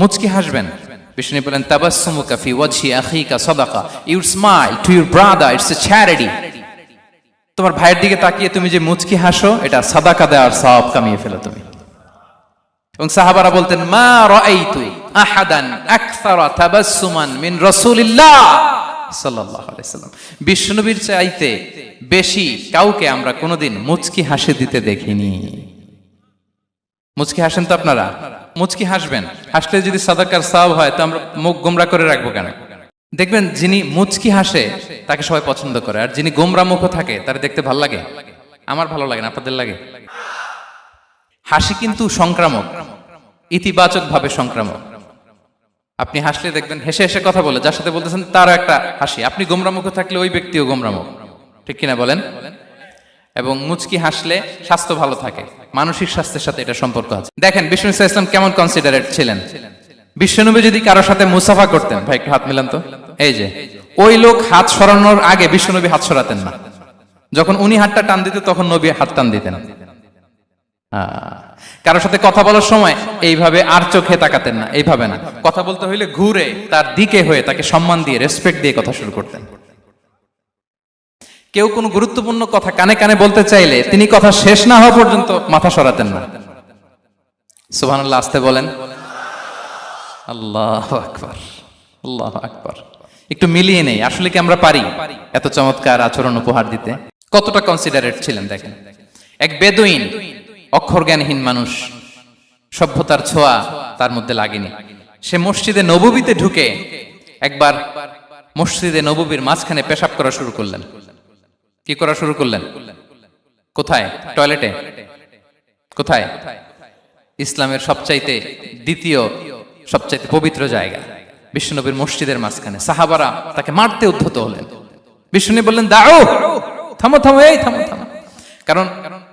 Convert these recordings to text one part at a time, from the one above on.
মুচকি হাসবেন। বিষ্ণু বলেন, তাবাসসুমুকা ফি ওয়াজহি আখিকা সাদাকা। Your smile to your brother it's a charity তোমার ভাইয়ের দিকে তাকিয়ে তুমি যে মুচকি হাসো, এটা সাদাকা দেওয়ার সওয়াব কামিয়ে ফেলো তুমি। এবং সাহাবারা বলতেন, মা রাআইতু আহাদান আকসারা তাবাসসুমান মিন রাসূলিল্লাহ সাল্লাল্লাহু আলাইহি সাল্লাম। বিশ্বনবীর চাইতে বেশি কাউকে আমরা কোনোদিন মুচকি হাসি দিতে দেখিনি। মুচকি হাসেন তো আপনারা? মুচকি হাসবেন। হাসলে যদি সাদাকার সাব হয়, তো আমরা মুখ গোমরা করে রাখব কেন? দেখবেন, যিনি মুচকি হাসে, তাকে সবাই পছন্দ করে। আর যিনি গোমরা মুখ থাকে, তার দেখতে ভালো লাগে। আমার ভালো লাগে না, আপনাদের লাগে? হাসি কিন্তু সংক্রামক। ইতিবাচক ভাবে সংক্রামক। আপনি হাসলে দেখবেন, হেসে হেসে কথা বলে, যার সাথে বলতেছেন, তারও একটা হাসি। আপনি গোমরা মুখ থাকলে ওই ব্যক্তিও গোমরা মুখ। ঠিক কিনা বলেন? এবং মুচকি হাসলে স্বাস্থ্য ভালো থাকে। মানসিক স্বাস্থ্যের সাথে এটা সম্পর্ক আছে। দেখেন, বিষ্ণু ইসলাম কেমন কনসিডারেট ছিলেন? বিশ্বনবী যদি কারোর সাথে মুসাফা করতেন, ভাই একটু হাত মিলান তো। এই যে, ওই লোক হাত সরানোর আগে বিশ্বনবী হাত সরাতেন না। যখন উনি হাতটা টান দিতেন, তখন নবী হাত টান দিতেন। কারোর সাথে কথা বলার সময় এইভাবে আর চোখে তাকাতেন না, এইভাবে না। কথা বলতে হইলে ঘুরে তার দিকে হয়ে তাকে সম্মান দিয়ে রেসপেক্ট দিয়ে কথা শুরু করতেন। কেউ কোনো গুরুত্বপূর্ণ কথা কানে কানে বলতে চাইলে তিনি কথা শেষ না হওয়া পর্যন্ত মাথা সরাতেন না। সুবহানাল্লাহ, আসতে বলেন। আল্লাহ আকবার আল্লাহ আকবার। একটু মিলিয়ে নেই, আসলে কি আমরা পারি? এত চমৎকার আচরণ উপহার দিতে। কতটা কনসিডারেট ছিলেন, দেখেন। এক বেদুইন অক্ষর জ্ঞানহীন মানুষ। সভ্যতার ছোঁয়া তার মধ্যে লাগেনি। সে মসজিদে নববীতে ঢুকে একবার মসজিদে নববীর মাঝখানে পেশাব করা শুরু করলেন। কি করা শুরু করলেন? কোথায়? টয়লেটে? কোথায়? ইসলামের সবচাইতে দ্বিতীয়, সবচাইতে পবিত্র জায়গা বিষ্ণুনবীর মসজিদের মাঝখানে। সাহাবারা তাকে মারতে উদ্ধত হলেন। বিষ্ণু বললেন দাও থামো থামো, এই থামো থামো। কারণ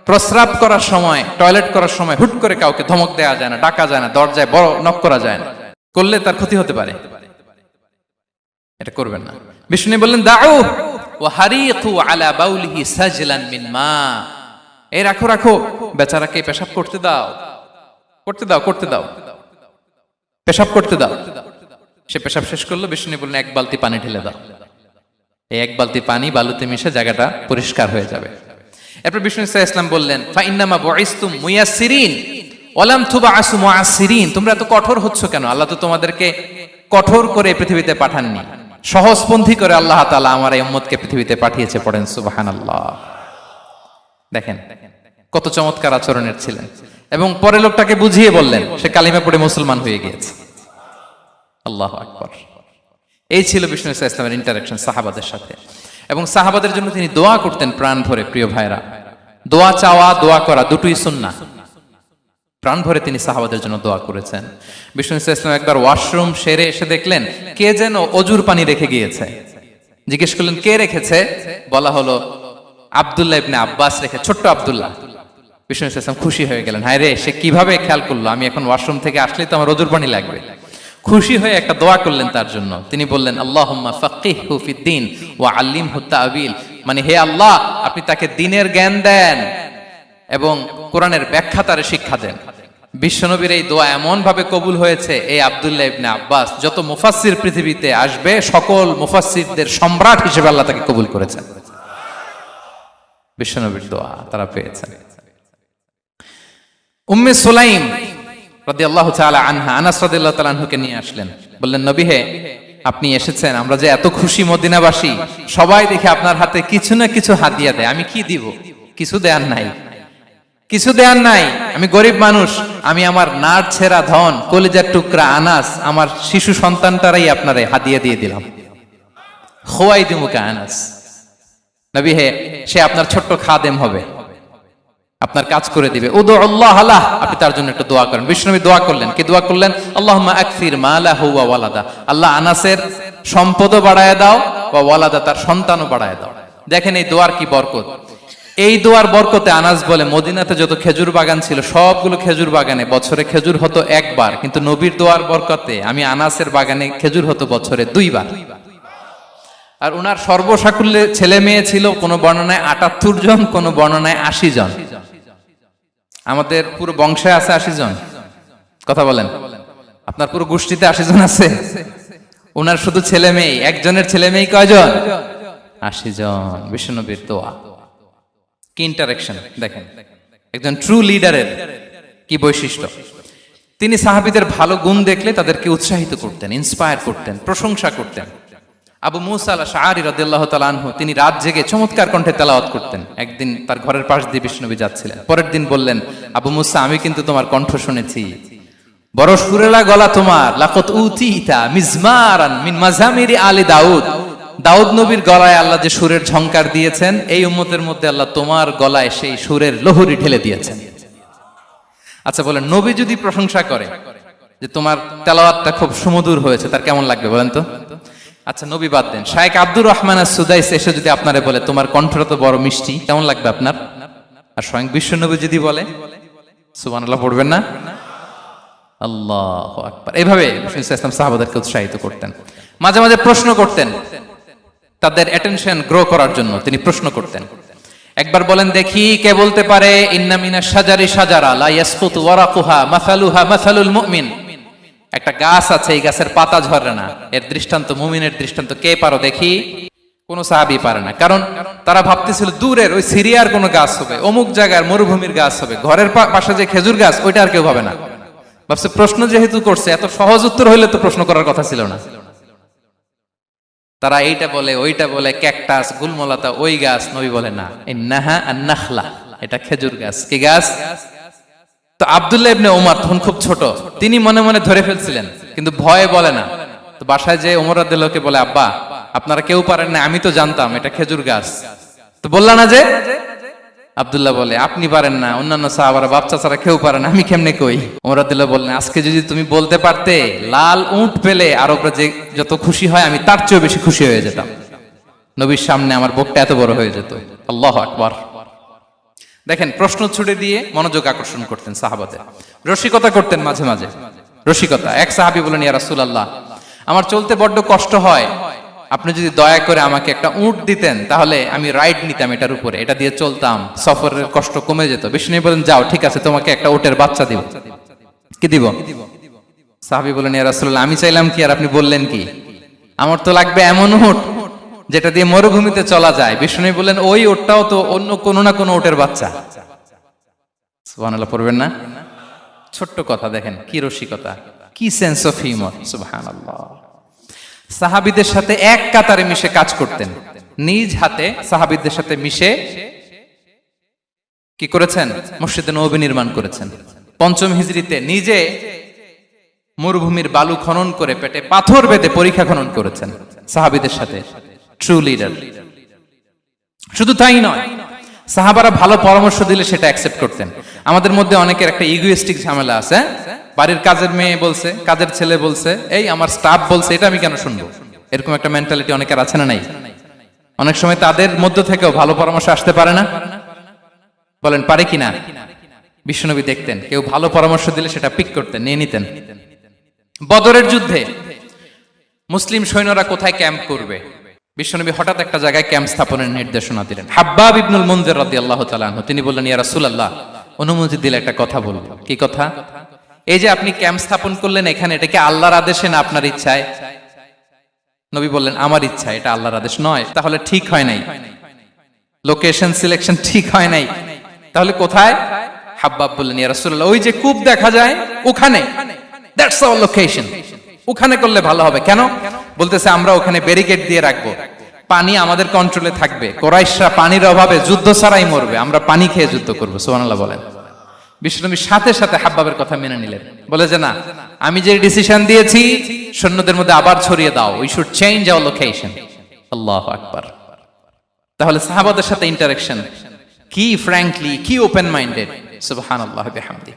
প্রস্রাব করার সময়, টয়লেট করার সময় হুট করে কাউকে ধমক দেওয়া যায় না, ডাকা যায় না, দরজায় বড় নক করা যায় না। করলে তার ক্ষতি হতে পারে। এটা করবেন না। বিষ্ণু বললেন দাও বেচারাকে পেশাব করতে দাও। করতে দাও, করতে এক বালতি পানি ঢেলে দাও। এই এক বালতি পানি বালুতে মিশে জায়গাটা পরিষ্কার হয়ে যাবে। এরপর বিষ্ণু ইসা ইসলাম বললেন ওলাম থুবা তোমরা এত কঠোর হচ্ছ কেন? আল্লাহ তো তোমাদেরকে কঠোর করে পৃথিবীতে পাঠাননি। সহজপন্থী করে আল্লাহ তাআলা আমার এই উম্মতকে পৃথিবীতে পাঠিয়েছে পড়েন, সুবহানাল্লাহ। দেখেন, কত চমৎকার আচরণের ছিলেন। এবং পরে লোকটাকে বুঝিয়ে বললেন, সে কালিমা পড়ে মুসলমান হয়ে গিয়েছে। আল্লাহ আকবর। এই ছিল বিষ্ণু ইসা ইসলামের ইন্টারাকশন সাহাবাদের সাথে। এবং সাহাবাদের জন্য তিনি দোয়া করতেন প্রাণ ভরে, প্রিয় ভাইরা দোয়া চাওয়া, দোয়া করা দুটোই সুন্না প্রাণ ভরে তিনি সাহাবাদের জন্য দোয়া করেছেন। বিষ্ণু ইসা ইসলাম একবার ওয়াশরুম সেরে এসে দেখলেন, কে যেন অজুর পানি রেখে গিয়েছে। জিজ্ঞেস করলেন, কে রেখেছে? বলা হলো, আবদুল্লাহ ইবনে আব্বাস রেখে, ছোট্ট আব্দুল্লাহ। বিষ্ণু ইসলাম খুশি হয়ে গেলেন, হায় রে, সে কীভাবে খেয়াল করল? আমি এখন ওয়াশরুম থেকে আসলেই তো আমার অজুর পানি লাগবে। খুশি হয়ে একটা দোয়া করলেন তার জন্য। তিনি বললেন, আল্লাহুম্মা ফাক্কিহহু ফিদ্দিন ওয়া আল্লিমহু তাআবিল। মানে হে আল্লাহ, আপনি তাকে দিনের জ্ঞান দেন এবং কোরআনের ব্যাখ্যা তারে শিক্ষা দেন। বিশ্বনবীর এই দোয়া এমন ভাবে কবুল হয়েছে এই আব্দুল্লাহ ইবনে আব্বাস, যত মুফাসসির পৃথিবীতে আসবে, সকল মুফাসসিরদের সম্রাট হিসেবে আল্লাহ তাকে কবুল করেছেন। বিশ্বনবীর দোয়া তারা পেয়েছেন। উম্মে সুলাইম রাদিয়াল্লাহু তাআলা আনহা, আনাস রাদিয়াল্লাহু তাআলা আনহুকে নিয়ে আসলেন। বললেন, নবী হে, আপনি এসেছেন, আমরা যে এত খুশি মদিনাবাসী, সবাই দেখে আপনার হাতে কিছু না কিছু হাদিয়া দেয়, আমি কি দিব? কিছু দেয়ার নাই। কিছু দেয়ার নাই। আমি গরিব মানুষ, আমি আমার নার ছেঁড়া ধন, কলিজার টুকরা আনাস, আমার শিশু সন্তানটারাই আপনারে হাদিয়া দিয়ে দিলাম। খোয়াই দিমুকে আনাস। নবী হে, সে আপনার ছোট্ট খাদেম হবে। আপনার কাজ করে দিবে। উদু আল্লাহ আল্লাহ আপনি তার জন্য একটু দোয়া করেন। বিষ্ণবী দোয়া করলেন। কি দোয়া করলেন? আল্লাহ আকসির মালা হুয়া ওয়ালাদা। আল্লাহ আনাসের সম্পদও বাড়ায় দাও বা ওয়ালাদা তার সন্তানও বাড়ায় দাও। দেখেন এই দোয়ার কি বরকত। এই দোয়ার বরকতে আনাস বলে মদিনাতে যত খেজুর বাগান ছিল, সবগুলো খেজুর বাগানে বছরে খেজুর হতো একবার, কিন্তু নবীর দোয়ার বরকতে আমি আনাসের বাগানে খেজুর হতো বছরে দুইবার। আর উনার সর্বসাকুল্যে ছেলে মেয়ে ছিল, কোন বর্ণনায় আটাত্তর জন, কোন বর্ণনায় আশি জন। আমাদের পুরো বংশে আছে আশি জন। কথা বলেন। আপনার পুরো গোষ্ঠীতে আশি জন আছে? ওনার শুধু ছেলে মেয়ে একজনের ছেলে মেয়ে কয়জন? আশি জন বিশ্বনবীর দোয়া। কি ইন্টারাকশন দেখেন। একজন ট্রু লিডারের কি বৈশিষ্ট্য? তিনি সাহাবিদের ভালো গুণ দেখলে তাদেরকে উৎসাহিত করতেন ইন্সপায়ার করতেন, প্রশংসা করতেন। আবু মুসা আল শাহরি রাদিয়াল্লাহু তাআলা আনহু, তিনি রাত জেগে চমৎকার কণ্ঠে তেলাওয়াত করতেন। একদিন তার ঘরের পাশ দিয়ে বিষ্ণুবী যাচ্ছিলেন। পরের দিন বললেন, আবু মুসা, আমি কিন্তু তোমার কণ্ঠ শুনেছি। বড় সুরেলা গলা তোমার। লাকত উতিতা মিজমারান মিন মাজামিরি আলী দাউদ। দাউদ নবীর গলায় আল্লাহ যে সুরের ঝংকার দিয়েছেন, এই উম্মতের মধ্যে আল্লাহ তোমার গলায় সেই সুরের লহরি ঢেলে দিয়েছেন। আচ্ছা বলেন, নবী যদি প্রশংসা করে যে তোমার তেলাওয়াতটা খুব সুমধুর হয়েছে, তার কেমন লাগবে বলেন তো? আচ্ছা নবী বাদ দেন। শায়েক আব্দুর রহমান আর সুদাইস এসে যদি আপনারে বলে, তোমার কণ্ঠটা তো বড় মিষ্টি কেমন লাগবে আপনার? আর স্বয়ং বিশ্ব নবী যদি বলে, সুবহানাল্লাহ, পড়বেন না আল্লাহ আকবার। এভাবে ইসলাম সাহাবাদেরকে উৎসাহিত করতেন। মাঝে মাঝে প্রশ্ন করতেন তাদের অ্যাটেনশন গ্রো করার জন্য তিনি প্রশ্ন করতেন। একবার বলেন দেখি কে বলতে পারে, ইন্না মিনা সাজারি সাজারা লা ইয়াসকুতু ওয়ারাকুহা মাসালুহা মাসালুল মুমিন। একটা গাছ আছে, এই গাছের পাতা ঝরে না। এর দৃষ্টান্ত, মুমিনের দৃষ্টান্ত, কে পারো দেখি? কোন সাহাবি পারে না। কারণ তারা ভাবতেছিল দূরের ওই সিরিয়ার কোনো গাছ হবে, অমুক জায়গার মরুভূমির গাছ হবে, ঘরের পাশে যে খেজুর গাছ, ওইটা আর কেউ হবে না। ভাবছে প্রশ্ন যেহেতু করছে, এত সহজ উত্তর হইলে তো প্রশ্ন করার কথা ছিল না। তারা এইটা বলে, ওইটা বলে, ক্যাকটাস, গুলমলাতা, ওই গাছ, নবী বলে না। নাহা আর নাখলা এটা খেজুর গাছ। কি গাছ? তো আবদুল্লাহ ইবনে ওমর তখন খুব ছোট, তিনি মনে মনে ধরে ফেলছিলেন, কিন্তু ভয়ে বলে না। তো বাসায় যে ওমর লোকে বলে, আব্বা, আপনারা কেউ পারেন না, আমি তো জানতাম, এটা খেজুর গাছ। তো বললা না যে আব্দুল্লাহ বলে, আপনি পারেন না, অন্যান্য সাহাবারা বাচ্চা ছাড়া কেউ পারেন আমি কেমনে কই? ওমর আব্দুল্লাহ বললেন, আজকে যদি তুমি বলতে পারতে, লাল উঁট পেলে আর আরবরা যে যত খুশি হয়, আমি তার চেয়েও বেশি খুশি হয়ে যেতাম। নবীর সামনে আমার বুকটা এত বড় হয়ে যেত। আল্লাহ আকবার। দেখেন, প্রশ্ন ছুড়ে দিয়ে মনোযোগ আকর্ষণ করতেন সাহাবাদের। রসিকতা করতেন মাঝে মাঝে। রসিকতা। এক সাহাবি বলেন ইয়া রাসূলুল্লাহ, আমার চলতে বড্ড কষ্ট হয় আপনি যদি দয়া করে আমাকে একটা উট দিতেন, তাহলে আমি রাইড নিতাম এটার উপরে। এটা দিয়ে চলতাম। সফরের কষ্ট কমে যেত। বিষ্ণু বলেন, যাও, ঠিক আছে, তোমাকে একটা উটের বাচ্চা দিব। কি দিব? সাহাবি বলেন আমি চাইলাম কি আর আপনি বললেন কি? আমার তো লাগবে এমন উট যেটা দিয়ে মরুভূমিতে চলা যায়। বিষ্ণু বললেন ওই ওটটাও তো অন্য কোনো না কোনো ওটের বাচ্চা। পড়বেন না? ছোট্ট কথা দেখেন, কি রসিকতা, কি সেন্স অফ হিউমার সুবহানাল্লাহ। সাহাবীদের সাথে এক কাতারে মিশে কাজ করতেন। নিজ হাতে সাহাবীদের সাথে মিশে কি করেছেন? মসজিদে নবী নির্মাণ করেছেন। পঞ্চম হিজরিতে নিজে মরুভূমির বালু খনন করে পেটে পাথর বেঁধে পরীক্ষা খনন করেছেন সাহাবীদের সাথে। ট্রু লিডার শুধু তাই নয়, সাহাবারা ভালো পরামর্শ দিলে সেটা অ্যাকসেপ্ট করতেন। আমাদের মধ্যে অনেকের একটা ইগোয়েস্টিক ঝামেলা আছে? বাড়ির কাজের মেয়ে বলছে, কাজের ছেলে বলছে, এই আমার স্টাফ বলছে, এটা আমি কেন শুনব? এরকম একটা মেন্টালিটি অনেকের আছে না নাই? অনেক সময় তাদের মধ্য থেকেও ভালো পরামর্শ আসতে পারে না। বলেন, পারে কিনা? দেখতেন, কেউ ভালো পরামর্শ দিলে সেটা পিক করতেন, নিয়ে নিতেন। বদরের যুদ্ধে মুসলিম সৈন্যরা কোথায় ক্যাম্প করবে? বিশ্বনবী হঠাৎ একটা জায়গায় ক্যাম্প স্থাপনের নির্দেশনা দিলেন। হাব্বাব ইবনুল মুনজির রাদিয়াল্লাহু তাআলা আনহু, তিনি বললেন, ইয়া রাসূলুল্লাহ, অনুমতি দিলে একটা কথা বলব। কি কথা? এই যে আপনি ক্যাম্প স্থাপন করলেন এখানে, এটা কি আল্লাহর আদেশে না আপনার ইচ্ছায়? নবী বললেন, আমার ইচ্ছা, এটা আল্লাহর আদেশ নয়। তাহলে ঠিক হয় নাই। লোকেশন সিলেকশন ঠিক হয় নাই। তাহলে কোথায়? হাব্বাব বললেন, ইয়া রাসূলুল্লাহ, ওই যে কূপ দেখা যায়, ওখানে। দ্যাটস আওয়ার লোকেশন ওখানে করলে ভালো হবে। কেন? বলতেছে, আমরা ওখানে ব্যারিকেড দিয়ে রাখব। পানি আমাদের কন্ট্রোলে থাকবে। কোরাইশরা পানির অভাবে যুদ্ধ ছাড়াই মরবে। আমরা পানি খেয়ে যুদ্ধ করব। সুবহানাল্লাহ বলেন। বিশ্বনবী সাথে সাথে হাব্বাবের কথা মেনে নিলেন। বলে যে, না, আমি যে ডিসিশন দিয়েছি, সৈন্যদের মধ্যে আবার ছড়িয়ে দাও। We should change our location আল্লাহ আকবার। তাহলে সাহাবাদের সাথে ইন্টারাকশন কি ফ্র্যাঙ্কলি কি ওপেন মাইন্ডেড সুবহানাল্লাহ, বিহামদি।